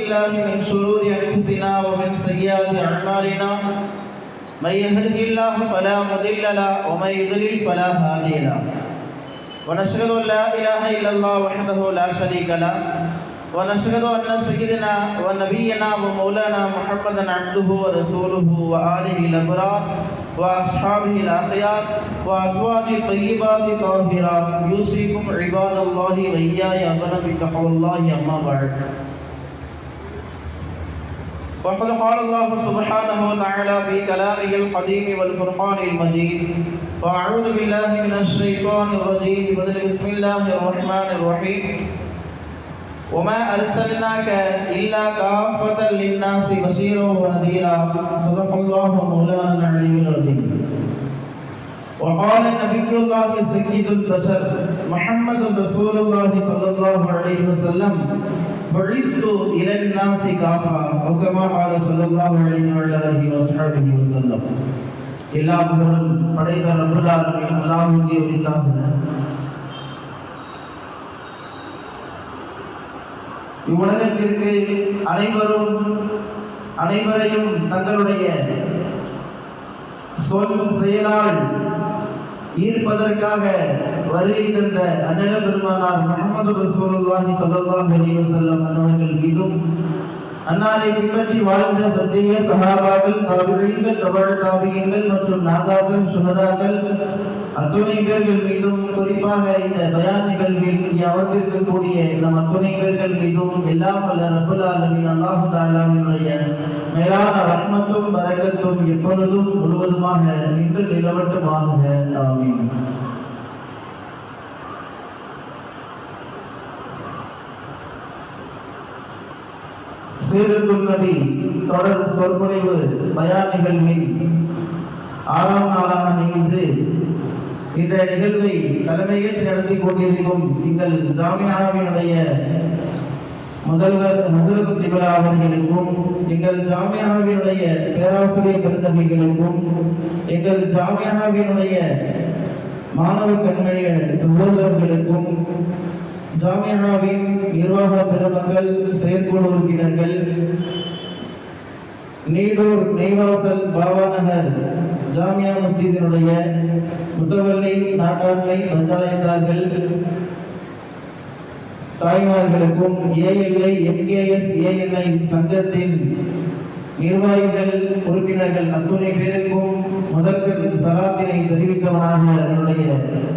بالله من شرور أنفسنا ومن سيئات أعمالنا. من يهده الله فلا مضل له ومن يضلل فلا هادي له. ونشهد أن لا إله إلا الله وحده لا شريك له. ونشهد أن سيدنا ونبينا ومولانا محمدا عبده ورسوله وآله الأبرار وأصحابه الأخيار وأزواجه الطيبات الطاهرات. يوصيكم عباد الله وإياي أمنا بتقوى الله أما بعد. وقد قال الله سبحانه وتعالى في كلامه القديم والفرقان المجيد وأعوذ بالله من الشيطان الرجيم. بسم الله الرحمن الرحيم. وما أرسلناك إلا كافة للناس بشيرا ونذيرا. صدق الله مولانا العلي العظيم. وقال نبي الله سيد البشر محمد رسول الله صلى الله عليه وسلم பொழித்து இலன் நாசி காஃபா முகமா ஆல சொல்லல்லாஹு அலைஹி வஸல்லம் வஸஹபிஹி வஸல்லம் எல்லா புகழும் படைத்த ரப்பல் ஆலமீன் அல்லாஹ்வுக்கே உரித்தாகுன இவ்வுலகத்திற்கு அனைவரும் அனைவரையும் தங்களுடைய சொல் செயலால் ஈர்ப்பதற்காக வருகை தந்த அண்ணல பெருமானார் முகமது ரசூலுல்லாஹி ஸல்லல்லாஹு அலைஹி வஸல்லம் அவர்கள் மீதும் அன்னாரை பின்பற்றி வாழ்ந்த சத்திய சகாபாக்கள் தாபிகள் தவழ் தாபியங்கள் மற்றும் நாதாக்கள் சுனதாக்கள் அத்துணை பேர்கள் மீதும் குறிப்பாக இந்த பயான் நிகழ்வில் இங்கே அமர்ந்திருக்கக்கூடிய நம் அத்துணை பேர்கள் மீதும் எல்லாம் வல்ல ரபுல் ஆலமின் அல்லாஹு தாலாவினுடைய மேலான ரத்மத்தும் பரகத்தும் எப்பொழுதும் முழுவதுமாக நின்று நிலவட்டுமாக ஆமீன். சீரத்துல் நபி தொடர் சொற்பொழிவு பயார் நிகழ்வில் ஆறாம் நாளாக நிகழ்ந்து இந்த நிகழ்வை தலைமையேற்று நடத்தி கொண்டிருக்கும் எங்கள் ஜாமியானாவினுடைய முதல்வர் ஹசரத் திபலா அவர்களுக்கும் எங்கள் ஜாமியானாவினுடைய பேராசிரியர் பெருந்தகைகளுக்கும் எங்கள் ஜாமியானாவினுடைய மாணவ கண்மணிகள் சகோதரர்களுக்கும் ஜாமியாவின் நிர்வாக பெருமக்கள் செயற்குழு உறுப்பினர்கள் நீடூர் நெய்வாசல் பாவாநகர் ஜாமியா மஸ்ஜிதினுடைய முத்தவல்லி நாட்டாண்மை பஞ்சாயத்தார்கள் தாய்மார்களுக்கும் ஏஎல்ஐ எம்கேஎஸ் ஏஎன்ஐ சங்கத்தின் நிர்வாகிகள் உறுப்பினர்கள் அத்துணை பேருக்கும் முதற்க சலாத்தினை தெரிவித்தவனாக என்னுடைய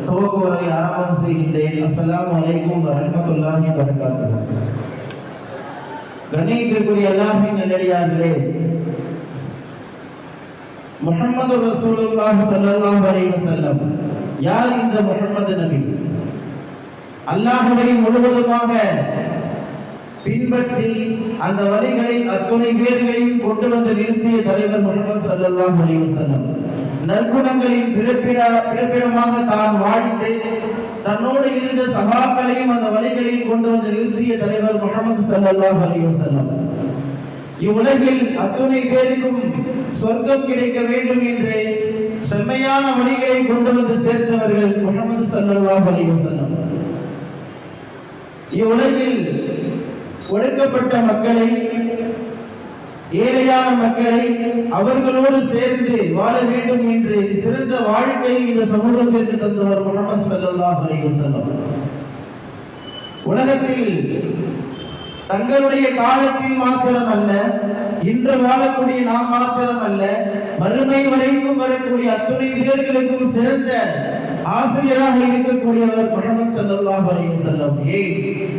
துவக்க ஆரம்பம் செய்கின்றேன். அஸ்லாம் அலைக்கும் வரமத்துல்லாஹி வரகாத்து கணியத்திற்குரிய அல்லாஹின் நல்லடியார்களே முஹம்மது ரசூலுல்லாஹ் ஸல்லல்லாஹு அலைஹி வஸல்லம் யார் இந்த முஹம்மது நபி? அல்லாஹ்வை முழுவதுமாக பின்பற்றி அந்த வழிகளை அத்துணை பேர்களையும் கொண்டு வந்து நிறுத்திய தலைவர் முகமது ஸல்லல்லாஹு அலிவசனம் நற்குணங்களின் பிறப்பிட பிறப்பிடமாக தான் வாழ்ந்து தன்னோடு இருந்த சகாக்களையும் அந்த வழிகளையும் கொண்டு வந்து நிறுத்திய தலைவர் முகமது ஸல்லல்லாஹு அலிவசனம் இவ்வுலகில் அத்துணை பேருக்கும் சொர்க்கம் கிடைக்க வேண்டும் என்று செம்மையான வழிகளை கொண்டு வந்து சேர்த்தவர்கள் முகமது ஸல்லல்லாஹு அலிவசனம் இவ்வுலகில் ஒடுக்கப்பட்ட மக்களை ஏழையான மக்களை அவர்களோடு சேர்ந்து வாழ வேண்டும் என்று சிறந்த வாழ்க்கையை இந்த சமூகத்திற்கு தந்தவர் முகமது சல்லாஹ் அலைஹி உலகத்தில் தங்களுடைய காலத்தில் மாத்திரம் அல்ல இன்று வாழக்கூடிய நாம் மாத்திரம் அல்ல மறுமை வரைக்கும் வரக்கூடிய அத்துணை பேர்களுக்கும் சிறந்த ஆசிரியராக இருக்கக்கூடியவர் முகமது ஸல்லல்லாஹு அலைஹி செல்லம் ஏய்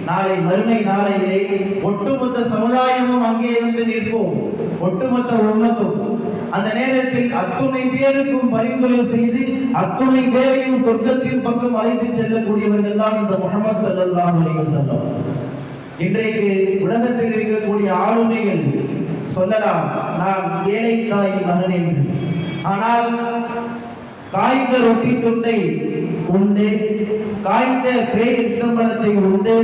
நாளை மறுமை நாளையிலே ஒட்டுமொத்த சமுதாயமும் அங்கே இருந்து நிற்போம். ஒட்டுமொத்த உண்மத்தும் அந்த நேரத்தில் அத்துணை பேருக்கும் பரிந்துரை செய்து அத்துணை பேரையும் சொர்க்கத்தின் பக்கம் அழைத்து செல்லக்கூடியவர்கள் தான் இந்த முகமது ஸல்லல்லாஹு அலைஹி செல்லம் இன்றைக்கு உலகத்தில் இருக்கக்கூடிய ஆளுமைகள் சொல்லலாம் நாம் ஏழை தாய் மகன் என்று ஆனால் காய்ந்த ரொட்டி துண்டை உண்டு காய்ந்த பேய் திருமணத்தை உண்டு.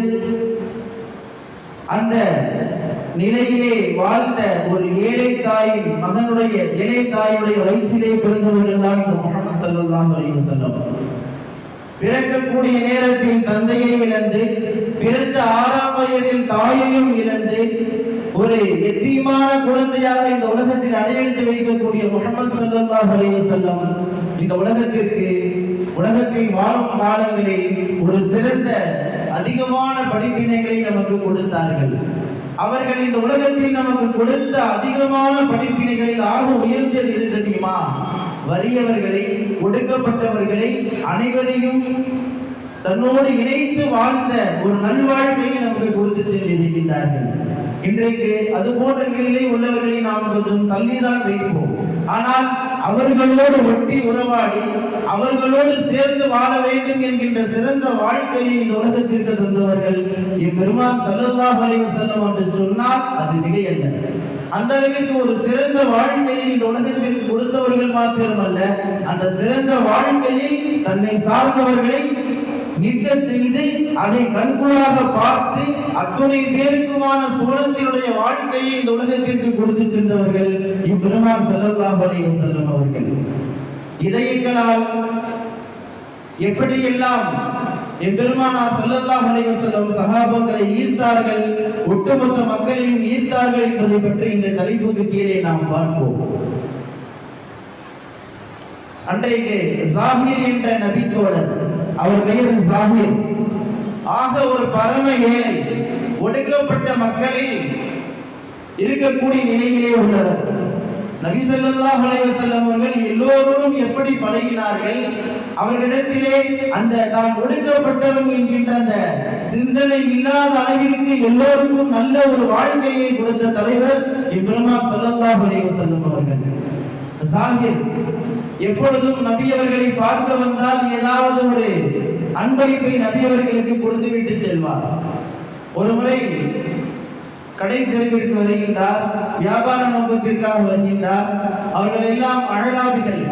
அந்த நிலையிலே வாழ்ந்த ஒரு ஏழை தாயின் மகனுடைய ஏழை தாயுடைய வயிற்றிலே பிறந்தவர்கள் தான் இந்த முகமது ஸல்லல்லாஹு அலைஹி பிறக்கக்கூடிய நேரத்தில் தந்தையை இழந்து பிறந்த ஆறாம் வயதில் தாயையும் இழந்து ஒரு எத்தீமான குழந்தையாக இந்த உலகத்தில் அடையெடுத்து வைக்கக்கூடிய முகமது சல்லா அலைஹி செல்லம் இந்த உலகத்திற்கு உலகத்தில் வாழும் காலங்களில் ஒரு சிறந்த அதிகமான படிப்பினைகளை நமக்கு கொடுத்தார்கள். அவர்கள் இந்த உலகத்தில் நமக்கு கொடுத்த அதிகமான படிப்பினைகளில் ஆக உயர்ந்தது எது தெரியுமா? வறியவர்களை ஒடுக்கப்பட்டவர்களை அனைவரையும் தன்னோடு இணைத்து வாழ்ந்த ஒரு நல்வாழ்க்கையை நமக்கு கொடுத்து சென்றிருக்கின்றார்கள். இன்றைக்கு அது போன்ற நிலையிலே உள்ளவர்களை நாம் கொஞ்சம் தள்ளிதான் வைப்போம். ஆனால் அவர்களோடு ஒட்டி உறவாடி அவர்களோடு சேர்ந்து வாழ வேண்டும் என்கின்ற சிறந்த வாழ்க்கையை இந்த உலகத்திற்கு தந்தவர்கள் இப்பெருமான் ஸல்லல்லாஹு அலைஹி செல்லும் என்று சொன்னால் அது மிகையல்ல அந்த அளவிற்கு ஒரு சிறந்த வாழ்க்கையை இந்த உலகத்திற்கு கொடுத்தவர்கள் மாத்திரமல்ல அந்த சிறந்த வாழ்க்கையில் தன்னை சார்ந்தவர்களை நிற்க செய்து அதை கண்கூடாக பார்த்து அத்துணை பேருக்குமான சூழத்தினுடைய வாழ்க்கையை இந்த உலகத்திற்கு கொடுத்து சென்றவர்கள் இப்பெருமான் செல்லலாம் வரைய செல்லும் அவர்கள். இதயங்களால் எப்படியெல்லாம் எம்பெருமானா ஸல்லல்லாஹு அலைஹி செல்லும் சகாபங்களை ஈர்த்தார்கள் ஒட்டுமொத்த மக்களையும் ஈர்த்தார்கள் என்பதை பற்றி இந்த தலைப்புக்கு கீழே நாம் பார்ப்போம். அன்றைக்கு ஜாகிர் என்ற நபிக்கோட அவர் பெயர் ஜாகிர் ஆக ஒரு பரம ஏழை ஒடுக்கப்பட்ட மக்களில் இருக்கக்கூடிய நிலையிலே உள்ளவர். நபி ஸல்லல்லாஹு அலைஹி அவர்கள் எல்லோரும் எப்படி பழகினார்கள்? அவர்களிடத்திலே அந்த தான் ஒடுக்கப்பட்டவன் என்கின்ற அந்த சிந்தனை இல்லாத அளவிற்கு எல்லோருக்கும் நல்ல ஒரு வாழ்க்கையை கொடுத்த தலைவர் இப்ரமா ஸல்லல்லாஹு அலைஹி அவர்கள். சாகிர் எப்பொழுதும் நபியவர்களை பார்க்க வந்தால் ஏதாவது ஒரு அன்பளிப்பை நபியவர்களுக்கு கொடுத்து விட்டு செல்வார். ஒரு முறை கடை தெருவிற்கு வருகின்றார் வியாபார நோக்கத்திற்காக வருகின்றார். அவர்கள் எல்லாம் அழகாவிகள்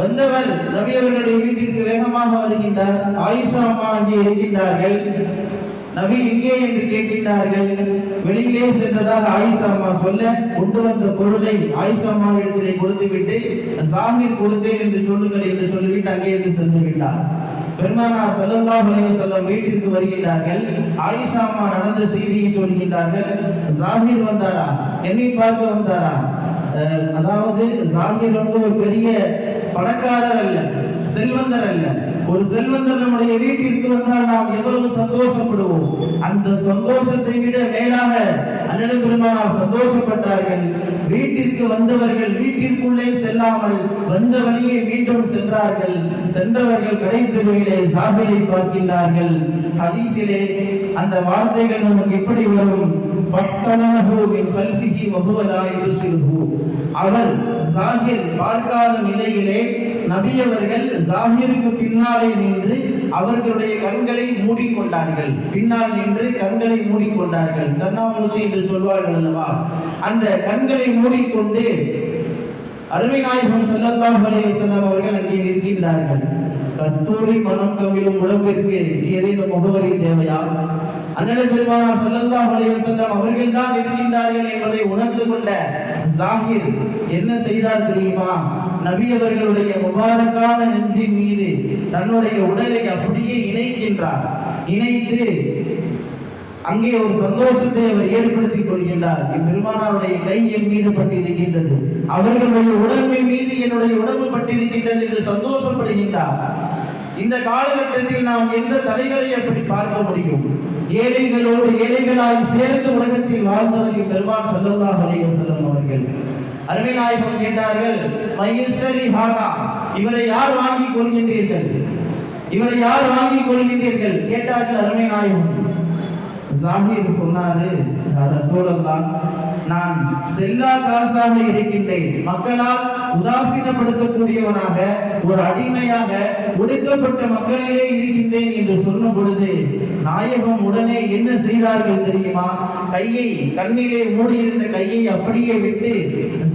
வந்தவர் நபி அவர்களுடைய வீட்டிற்கு வேகமாக வருகின்றார். ஆயிஷா அம்மா அங்கே இருக்கின்றார்கள். நபி எங்கே என்று கேட்கின்றார்கள்? வெளியிலே சென்றதாக ஆயிஷா அம்மா சொல்ல கொண்டு வந்த பொருளை ஆயிஷா அம்மாவிடத்திலே கொடுத்துவிட்டு சாமீர் கொடுத்தேன் என்று சொல்லுங்கள் என்று சொல்லிவிட்டு அங்கே இருந்து சென்று விட்டார். பெருமானா சொல்லல்லா அலைஹி வீட்டிற்கு வருகிறார்கள் ஆயிஷா அம்மா நடந்த செய்தியை சொல்கின்றார்கள். ஜாகிர் வந்தாரா? என்னை பார்க்க வந்தாரா? அதாவது ஜாகிர் வந்து ஒரு பெரிய பணக்காரர் அல்ல செல்வந்தர் அல்ல. ஒரு செல்வந்தர் நம்முடைய வீட்டிற்கு வந்தால் நாம் எவ்வளவு சந்தோஷப்படுவோம்? அந்த சந்தோஷத்தை விட மேலாக அண்ணன் பெருமானார் சந்தோஷப்பட்டார்கள். வீட்டிற்கு வந்தவர்கள் வீட்டிற்குள்ளே செல்லாமல் வந்த வழியே மீண்டும் சென்றார்கள். சென்றவர்கள் கடை தெருவிலே சாகிரை பார்க்கின்றார்கள். ஹதீஸிலே அந்த வார்த்தைகள் நமக்கு எப்படி வரும்? பட்டனஹு மின் கல்பிஹி வஹுவ லா அவர் ஜாகிர் பார்க்காத நிலையிலே நபி ஜாகிருக்கு பின்னாலே நின்று அவர்களுடைய கண்களை மூடிக்கொண்டார்கள். பின்னால் நின்று கண்களை மூடிக்கொண்டார்கள். கண்ணாமூச்சி என்று சொல்வார்கள் அல்லவா? அந்த கண்களை மூடிக்கொண்டு அருமை நாயகம் ஸல்லல்லாஹு அலைஹி அவர்கள் அங்கே இருக்கின்றார்கள் கஸ்தூரி மனம் கவிழும் உடம்பிற்கு ஏதேனும் முகவரி தேவையா? அண்ணன் பெருமானார் ஸல்லல்லாஹு அலைஹி வஸல்லம் அவர்கள் தான் இருக்கின்றார்கள் என்பதை உணர்ந்து கொண்ட ஜாகிர் என்ன செய்தார் தெரியுமா? நபி அவர்களுடைய முபாரக்கான நெஞ்சின் மீது தன்னுடைய உடலை அப்படியே இணைக்கின்றார். இணைத்து அங்கே ஒரு சந்தோஷத்தை அவர் ஏற்படுத்திக் கொள்கின்றார். இப்பெருமானாருடைய கை என் மீது பட்டிருக்கின்றது. அவர்களுடைய உடம்பு மீது என்னுடைய உடம்பு பட்டிருக்கின்றது என்று சந்தோஷப்படுகின்றார். இந்த காலகட்டத்தில் நாம் எந்த தலைவரை அப்படி பார்க்க முடியும்? ஏழைகளோடு ஏழைகளாய் சேர்ந்து உலகத்தில் வாழ்ந்தவர்கள் பெருமான் சொல்லல்லாஹ் அலைஹி வஸல்லம் அவர்கள். அருமைநாயகம் கேட்டார்கள் மகேஸ்வரி ஹாரா இவரை யார் வாங்கிக் கொள்கின்றீர்கள்? இவரை யார் வாங்கிக் கொள்கின்றீர்கள்? கேட்டார்கள் அருமைநாயகம் ஜாகிர் சொன்னாரு "யா நான் செல்லா காசாக இருக்கின்றேன். மக்களால் உதாசீனப்படுத்தக்கூடியவனாக ஒரு அடிமையாக ஒடுக்கப்பட்ட மக்களிலே இருக்கின்றேன் என்று சொன்ன பொழுது நாயகம் உடனே என்ன செய்தார்கள் தெரியுமா? கையை கண்ணிலே மூடியிருந்த கையை அப்படியே விட்டு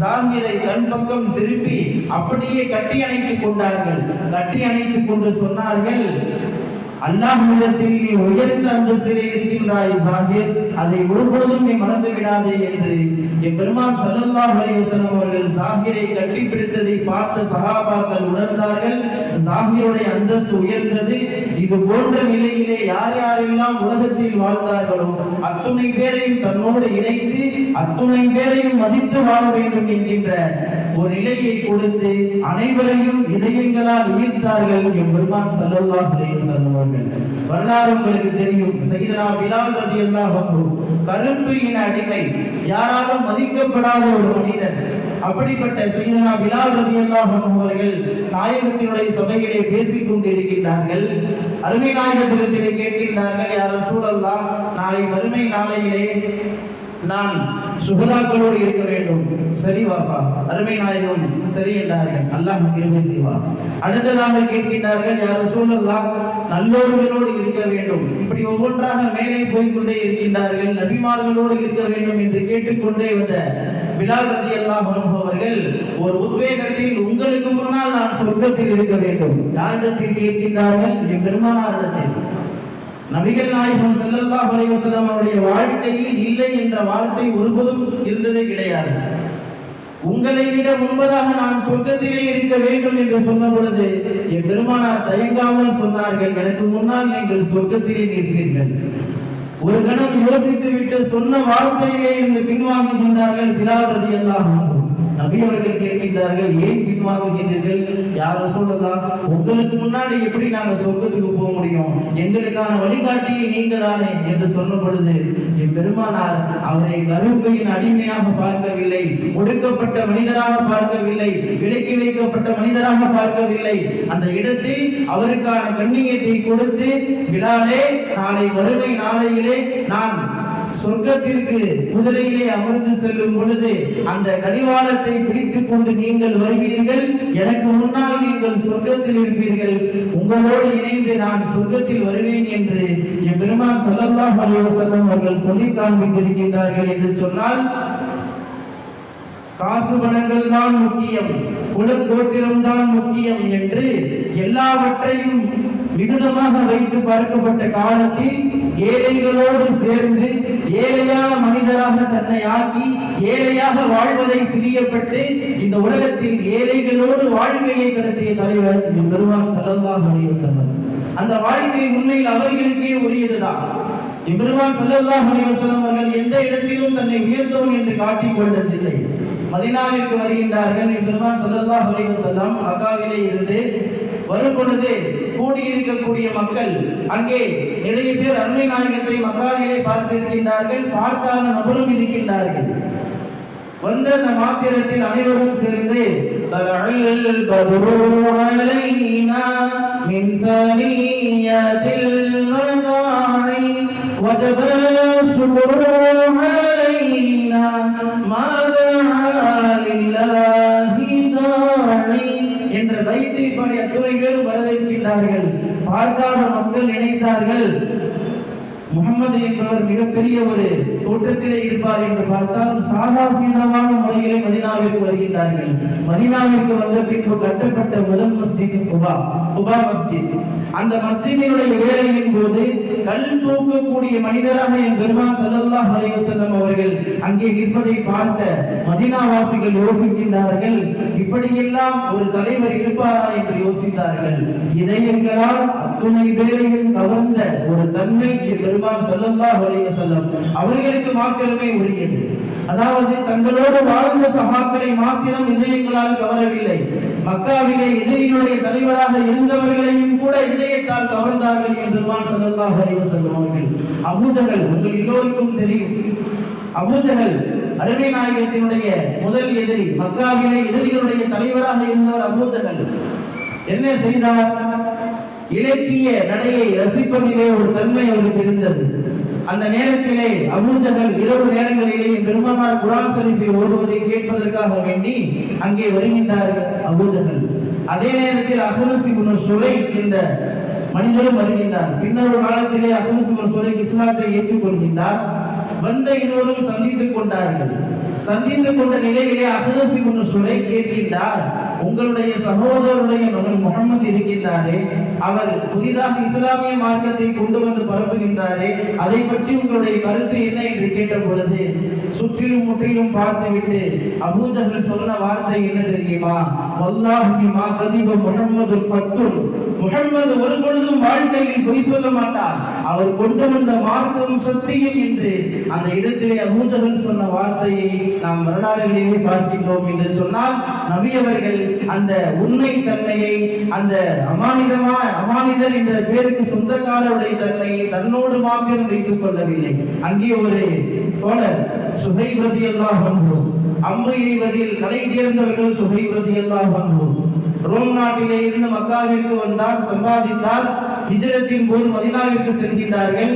சாந்திரை கண் பக்கம் திருப்பி அப்படியே கட்டி அணைத்துக் கொண்டார்கள். கட்டி அணைத்துக் கொண்டு சொன்னார்கள் அல்லாஹ்விடத்தில் நீ உயர்ந்த அந்தஸ்திலே இருக்கின்றாய் சாகிர் அதை ஒருபோதும் நீ மறந்து விடாதே என்று என் பெருமான் சல்லல்லா அலைஹி அவர்கள் அவர்கள் சாகிரை கட்டிப்பிடித்ததை பார்த்த சகாபாக்கள் உணர்ந்தார்கள். சாகிருடைய அந்தஸ்து உயர்ந்தது. இது போன்ற நிலையிலே யார் யாரெல்லாம் உலகத்தில் வாழ்ந்தார்களோ அத்துணை பேரையும் தன்னோடு இணைத்து அத்துணை பேரையும் மதித்து வாழ வேண்டும் என்கின்ற ஒரு நிலையை கொடுத்து அனைவரையும் இதயங்களால் ஈர்த்தார்கள் என் பெருமான் ஸல்லல்லாஹு அலைஹி வரலாறு உங்களுக்கு தெரியும். சையதனா பிலால் ரலியல்லாஹு எல்லாம் கருப்பு இன அடிமை. யாராலும் மதிக்கப்படாத ஒரு மனிதன். அப்படிப்பட்ட சைதனா பிலால் ரலியல்லாஹு எல்லாம் அவர்கள் நாயகத்தினுடைய சபையிலே பேசிக் கொண்டிருக்கின்றார்கள். அருமை நாயகத்திலே கேட்கின்றார்கள் யார் சூழல்லாம் நாளை வறுமை நாளையிலே நான் சுகதாக்களோடு இருக்க வேண்டும். சரி வாப்பா அருமை நாயகம் சரி என்றார்கள். அல்லாஹ் கிருபை செய்வார். அடுத்ததாக கேட்கின்றார்கள் யார் சூழல்லாம் நல்லோர்களோடு இருக்க வேண்டும். இப்படி ஒவ்வொன்றாக மேலே போய்கொண்டே இருக்கின்றார்கள். நபிமார்களோடு இருக்க வேண்டும் என்று கேட்டுக்கொண்டே வந்த பிலால் ரதி அனுபவர்கள் அவர்கள் ஒரு உத்வேகத்தில் உங்களுக்கு முன்னால் நான் சொர்க்கத்தில் இருக்க வேண்டும். யாரிடத்தில் கேட்கின்றார்கள்? என் பெருமானாரிடத்தில். நபிகள் நாயகம் செல்லல்லா அலைஹி அவருடைய வாழ்க்கையில் இல்லை என்ற வார்த்தை ஒருபோதும் இருந்ததே கிடையாது. உங்களை விட முன்பதாக நான் சொர்க்கத்திலே இருக்க வேண்டும் என்று சொன்ன பொழுது என் பெருமானார் தயங்காமல் சொன்னார்கள் எனக்கு முன்னால் நீங்கள் சொர்க்கத்திலே நிற்பீர்கள். ஒரு கணம் யோசித்து விட்டு சொன்ன வார்த்தையிலே இருந்து பின்வாங்கி கொண்டார்கள் பிலாவதி எல்லாம் நபியவர்கள் கேட்கின்றார்கள் ஏன் பின்வாங்குகின்றீர்கள் யார் சொல்லலாம் உங்களுக்கு முன்னாடி எப்படி நாங்க சொர்க்கத்துக்கு போக முடியும்? எங்களுக்கான வழிகாட்டியை நீங்க தானே என்று சொன்ன பொழுது என் பெருமானார் அவரை கருப்பையின் அடிமையாக பார்க்கவில்லை ஒடுக்கப்பட்ட மனிதராக பார்க்கவில்லை விலக்கி வைக்கப்பட்ட மனிதராக பார்க்கவில்லை. அந்த இடத்தில் அவருக்கான கண்ணியத்தை கொடுத்து விழாலே நாளை வருகை நாளையிலே நான் சொர்க்கத்திற்கு குதிரையிலே அமர்ந்து செல்லும் பொழுது அந்த கடிவாளத்தை பிடித்துக் கொண்டு நீங்கள் வருவீர்கள் எனக்கு முன்னால் நீங்கள் சொர்க்கத்தில் இருப்பீர்கள். உங்களோடு இணைந்து நான் சொர்க்கத்தில் வருவேன் என்று என் பெருமான் ஸல்லல்லாஹு அலைஹி அவர்கள் சொல்லி காண்பித்திருக்கின்றார்கள் என்று சொன்னால் காசு பணங்கள் தான் முக்கியம் குலக்கோத்திரம் தான் முக்கியம் என்று எல்லாவற்றையும் மிகுதமாக வைத்து பார்க்கப்பட்ட காலத்தில் ஏழைகளோடு சேர்ந்து ஏழையான மனிதராக தன்னை ஆக்கி ஏழையாக வாழ்வதை பிரியப்பட்டு இந்த உலகத்தில் ஏழைகளோடு வாழ்க்கையை கடத்திய தலைவர் என் பெருமான் ஸல்லல்லாஹு அந்த வாழ்க்கை உண்மையில் அவர்களுக்கே உரியதுதான். இப்ருமான் ஸல்லல்லாஹு அலைஹி அவர்கள் எந்த இடத்திலும் தன்னை உயர்த்தவும் என்று காட்டிக் கொண்டதில்லை. வருகின்றார்கள். இப்ருமான் ஸல்லல்லாஹு அலைஹி மக்காவிலே இருந்து வரும் பொழுது கூடியிருக்கக்கூடிய மக்கள் அங்கே நிறைய பேர் அருமை நாயகத்தை மக்காவிலே பார்த்திருக்கின்றார்கள் பார்க்காத நபரும் இருக்கின்றார்கள் வந்த அந்த மாத்திரத்தில் அனைவரும் சேர்ந்து طلع البدر علينا من ثنيات الوداع وجب الشكر علينا ما دعا لله داعي என்ற பைத்தை பாடி அத்துணை பேரும் வரவேற்கின்றார்கள். பார்க்காத மக்கள் நினைத்தார்கள். முகமது என்பவர் மிகப்பெரிய ஒரு தோற்றத்திலே இருப்பார் என்று பார்த்தால் சாதா சீதமான முறையிலே மதினாவிற்கு வருகின்றார்கள். மதினாவிற்கு வந்த பின்பு கட்டப்பட்ட முதல் மஸ்ஜித் குபா குபா மஸ்ஜித். அந்த மஸ்ஜிதினுடைய வேலையின் போது கல் தூக்கக்கூடிய மனிதராக என் பெருமான் ஸல்லல்லாஹு அலைஹி அவர்கள் அங்கே நிற்பதை பார்த்த மதினாவாசிகள் யோசிக்கின்றார்கள். இப்படியெல்லாம் ஒரு தலைவர் இருப்பாரா என்று யோசித்தார்கள். இதயங்களால் அத்துணை பேரையும் கவர்ந்த ஒரு தன்மை பெருமான் ஸல்லல்லாஹு அலைஹி வஸல்லம் அவர்களுக்கு மாத்திரமே உரியது. அதாவது தங்களோடு வாழ்ந்த சகாக்களை மாத்திரம் இதயங்களால் கவரவில்லை. மக்காவிலே இதயினுடைய தலைவராக இருந்தவர்களையும் கூட இதயத்தால் கவர்ந்தார்கள் என்று பெருமான் ஸல்லல்லாஹு அலைஹி வஸல்லம் அவர்கள். அபூஜகல் உங்கள் எல்லோருக்கும் தெரியும். அபூஜகல் அருமை நாயகத்தினுடைய முதல் எதிரி மக்காவிலே எதிரிகளுடைய தலைவராக இருந்தவர் அபூஜகல். என்ன செய்தார்? இலக்கிய நடையை ரசிப்பதிலே ஒரு தன்மை அவருக்கு இருந்தது. அந்த நேரத்திலே அபூஜகல் இரவு நேரங்களிலே பெருமானார் குரான் ஷரீஃபை ஓடுவதை கேட்பதற்காக வேண்டி அங்கே வருகின்றார்கள் அபூஜகல் அதே நேரத்தில் அஹ்னஸ் சுலை இந்த மனிதரும் வருகின்றார். பின்னர் ஒரு காலத்திலே அஹ்னஸ் சுலை இஸ்லாத்தை ஏற்றுக்கொள்கின்றார். வந்த இருவரும் சந்தித்துக் கொண்டார்கள். சந்தித்துக் கொண்ட நிலையிலே அஹ்னஸ் சுலை கேட்கின்றார் உங்களுடைய சகோதரருடைய மகன் முகமது இருக்கின்றாரே அவர் புதிதாக இஸ்லாமிய மார்க்கத்தை கொண்டு வந்து பரப்புகின்றாரே அதை பற்றி உங்களுடைய கருத்து என்ன என்று கேட்ட பொழுது சுற்றிலும் முற்றிலும் பார்த்துவிட்டு அபூஜஹல் சொன்ன வார்த்தை என்ன தெரியுமா? வல்லாஹிமா கதிப முகமது பத்துல் முகமது ஒரு பொழுதும் வாழ்க்கையில் பொய் சொல்ல மாட்டார். அவர் கொண்டு வந்த மார்க்கம் சத்தியம் என்று அந்த இடத்திலே அபூஜகர் சொன்ன வார்த்தையை நாம் வரலாறுகளிலே பார்க்கின்றோம் என்று சொன்னால் நபி அவர்கள் அந்த உண்மை தன்மையை அந்த அமானிதமான அமானிதர் என்ற பேருக்கு சொந்தக்காரருடைய தன்மையை தன்னோடு மாத்திரம் வைத்துக் கொள்ளவில்லை. அங்கே ஒரு தோழர் சுகை பிரதி எல்லாம் அம்பு எய்வதில் கலை தேர்ந்தவர்கள் சுகை பிரதி எல்லாம் ரோம் நாட்டிலே இருந்து மக்காவிற்கு வந்தார் சம்பாதித்தார். ஹிஜரத்தின் போது மதினாவிற்கு செல்கின்றார்கள்.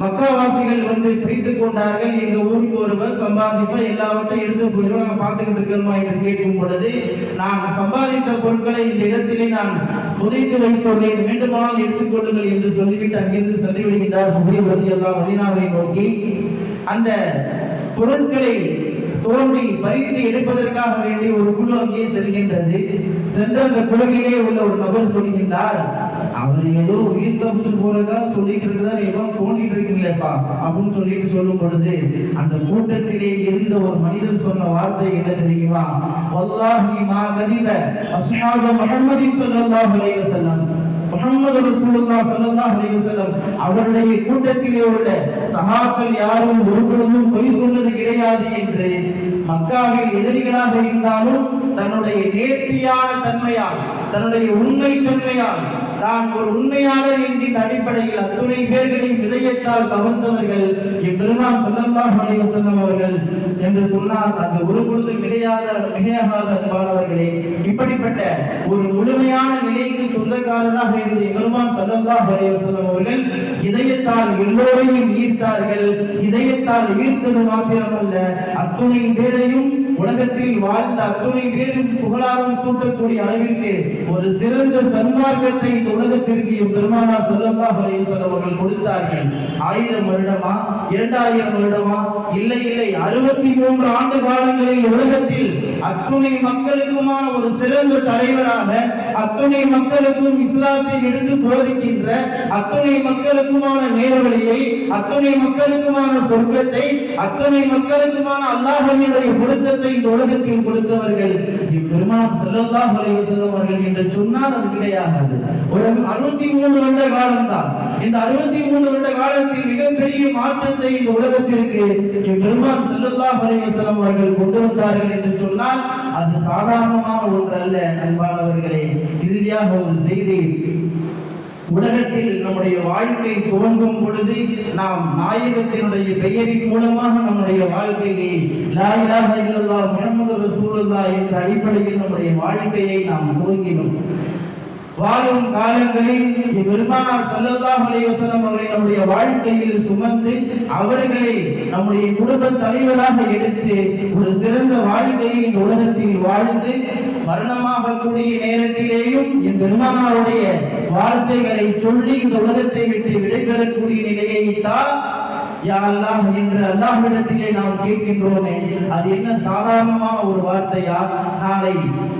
மக்காவாசிகள் வந்து பிரித்துக் கொண்டார்கள். எங்க ஊருக்கு ஒருவர் சம்பாதிப்ப எல்லாவற்றையும் எடுத்து போயிடும் நாங்க பார்த்துக்கிட்டு இருக்கோமா என்று கேட்கும் பொழுது நான் சம்பாதித்த பொருட்களை இந்த இடத்திலே நான் புதைத்து வைத்துள்ளேன் வேண்டுமானால் எடுத்துக்கொள்ளுங்கள் என்று சொல்லிவிட்டு அங்கிருந்து சென்று விடுகின்றார் சுபைவதி எல்லாம் மதினாவை நோக்கி அந்த பொருட்களை தோண்டி பறித்து எடுப்பதற்காக வேண்டி ஒரு குழு அங்கே செல்கின்றது. சென்ற அந்த குழுவிலே உள்ள ஒரு நபர் சொல்கின்றார் அவர் ஏதோ உயிர் தப்பிச்சு போறதா சொல்லிட்டு இருக்கிறார் ஏதோ தோண்டிட்டு இருக்கீங்களேப்பா அப்படின்னு சொல்லிட்டு சொல்லும் பொழுது அந்த கூட்டத்திலே இருந்த ஒரு மனிதர் சொன்ன வார்த்தை என்ன தெரியுமா? வல்லாஹி மா கதிப அஸ்ஹாபு முஹம்மதின் ஸல்லல்லாஹு அலைஹி வஸல்லம். முகமது ரசூலுல்லாஹ் ஸல்லல்லாஹு அலைஹி வஸல்லம் அவருடைய கூட்டத்திலே உள்ள சஹாக்கள் யாரும் ஒருபொழுதும் பொய் சொன்னது கிடையாது என்று மக்காவில் எதிரிகளாக இருந்தாலும் தன்னுடைய நேர்த்தியான தன்மையால் தன்னுடைய உண்மை தன்மையால் தான் ஒரு உண்மையாளர் என்கின்ற அடிப்படையில் அத்துணை பேர்களையும் இதயத்தால் கவர்ந்தவர்கள் எம்பெருமான் சொல்லலாம் அலைஹி வஸல்லம் அவர்கள் என்று சொன்னால் அந்த ஒரு பொழுது கிடையாத மிகையாகாத இப்படிப்பட்ட ஒரு முழுமையான நிலைக்கு சொந்தக்காரராக இருந்த எம்பெருமான் சொல்லலாம் அலைஹி அவர்கள் இதயத்தால் எல்லோரையும் ஈர்த்தார்கள். இதயத்தால் ஈர்த்தது மாத்திரமல்ல அத்துணை பேரையும் உலகத்தில் வாழ்ந்த அத்துணை பேரும் புகழாரம் சூட்டக்கூடிய அளவிற்கு ஒரு சிறந்த சன்மார்க்கத்தை இந்த உலகத்திற்கு பெருமானார் ஸல்லல்லாஹு அலைஹி அவர்கள் கொடுத்தார்கள். ஆயிரம் வருடமா? இரண்டாயிரம் வருடமா? இல்லை இல்லை. அறுபத்தி மூன்று ஆண்டு காலங்களில் உலகத்தில் அத்துணை மக்களுக்குமான ஒரு சிறந்த தலைவராக அத்துணை மக்களுக்கும் இஸ்லாத்தை எடுத்து போதிக்கின்ற அத்துணை மக்களுக்குமான நேர்வழியை அத்துணை மக்களுக்குமான சொர்க்கத்தை அத்துணை மக்களுக்குமான அல்லாஹனுடைய பொருத்தத்தை இந்த உலகத்தில் கொடுத்தவர்கள் பெருமாள் ஸல்லல்லாஹு அலைஹி செல்வர்கள் என்று சொன்னால் அது கிடையாது. ஒரு அறுபத்தி மூணு வருட காலம் தான் இந்த அறுபத்தி மூணு வருட காலத்தில் மிகப்பெரிய மாற்றத்தை இந்த உலகத்திற்கு பெருமாள் ஸல்லல்லாஹு அலைஹி வஸல்லம் அவர்கள் கொண்டு வந்தார்கள் என்று சொன்னால் அது சாதாரணமான ஒன்று அல்ல அன்பானவர்களே. இறுதியாக ஒரு செய்தி உலகத்தில் நம்முடைய வாழ்க்கை துவங்கும் பொழுது நாம் நாயகத்தினுடைய பெயரின் மூலமாக நம்முடைய வாழ்க்கையை லா இலாஹ இல்லல்லாஹ் முஹம்மது என்ற அடிப்படையில் நம்முடைய வாழ்க்கையை நாம் துவங்கினோம். வாழும் காலங்களில் பெருமானார் சல்லல்லாஹ் அலைவசனம் அவர்களை நம்முடைய வாழ்க்கையில் சுமந்து அவர்களை நம்முடைய குடும்ப தலைவராக எடுத்து ஒரு சிறந்த வாழ்க்கையை இந்த உலகத்தில் வாழ்ந்து மரணமாக கூடிய நேரத்திலேயும் என் பெருமானாருடைய வார்த்தைகளை சொல்லி இந்த உலகத்தை விட்டு விடைபெறக்கூடிய நிலையை தான் யா அல்லாஹ் என்று அல்லாஹ்விடத்திலே நாம் கேட்கின்றோமே அது என்ன சாதாரணமான ஒரு வார்த்தையா? நாளை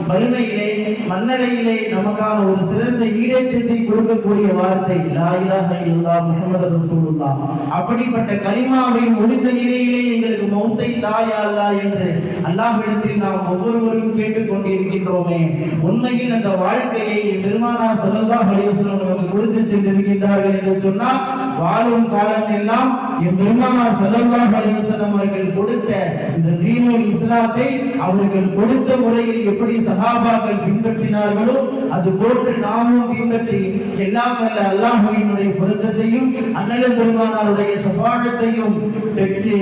வறுமையிலே மன்னரையிலே நமக்கான ஒரு சிறந்த ஈடேற்றத்தை கொடுக்கக்கூடிய வார்த்தை லாயிலாக இலாஹ முகமது ரசூலுல்லா அப்படிப்பட்ட கனிமாவை முடிந்த நிலையிலே எங்களுக்கு மௌத்தை தாயா அல்லா என்று அல்லாஹ்விடத்தில் நாம் ஒவ்வொருவரும் கேட்டுக்கொண்டிருக்கின்றோமே. உண்மையில் அந்த வாழ்க்கையை பெருமானார் சொல்லல்லா அலைஹி நமக்கு கொடுத்து சென்றிருக்கின்றார்கள் என்று சொன்னால் வாழும் காலம் எல்லாம் என் பெருமானார் ஸல்லல்லாஹு அலைஹி வஸல்லம் அவர்கள் கொடுத்த இந்த தீனுல் இஸ்லாத்தை அவர்கள் கொடுத்த முறையில் எப்படி சஹாபாக்கள் பின்பற்றினார்களோ அது போன்று நாமும் பின்பற்றி எல்லாம் வல்ல அல்லாஹுவினுடைய பொருத்தத்தையும் அண்ணல் பெருமானாருடைய சபாடத்தையும் பெற்று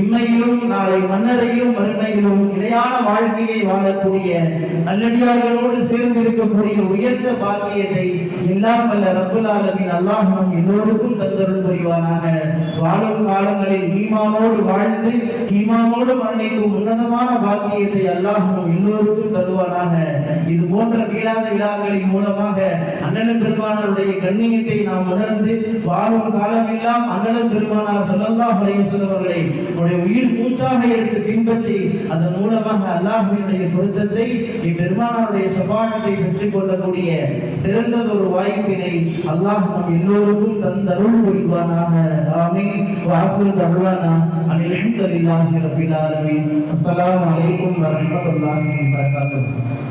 இம்மையிலும் நாளை மன்னரையும் மறுமையிலும் நிலையான வாழ்க்கையை வாழக்கூடிய நல்லடியார்களோடு சேர்ந்து இருக்கக்கூடிய உயர்ந்த பாக்கியத்தை எல்லாம் வல்ல ரப்புல் ஆலமின் அல்லாஹ் எல்லோருக்கும் எல்லோருக்கும் தந்தருள் புரிவானாக வாழும் காலங்களில் ஈமானோடு வாழ்ந்து ஈமானோடு மரணிக்கும் உன்னதமான பாக்கியத்தை அல்லாஹ் எல்லோருக்கும் தருவானாக. இது போன்ற வீடாத விழாக்களின் மூலமாக அண்ணன் பெருமானாருடைய கண்ணியத்தை நாம் உணர்ந்து வாழும் காலமெல்லாம் அண்ணன் பெருமானார் சொல்லல்லா அலைஹி வஸல்லம் அவர்களை உயிர் மூச்சாக எடுத்து பின்பற்றி அதன் மூலமாக அல்லாஹ்வினுடைய பொருத்தத்தை இப்பெருமானாருடைய சபானத்தை பெற்றுக் கொள்ளக்கூடிய சிறந்ததொரு வாய்ப்பினை அல்லாஹ் நம் எல்லோருக்கும் தந்தருள் دعوانا ہے آمین وآخر دعوانا ان الحمد للہ رب العالمین السلام علیکم ورحمۃ اللہ وبرکاتہ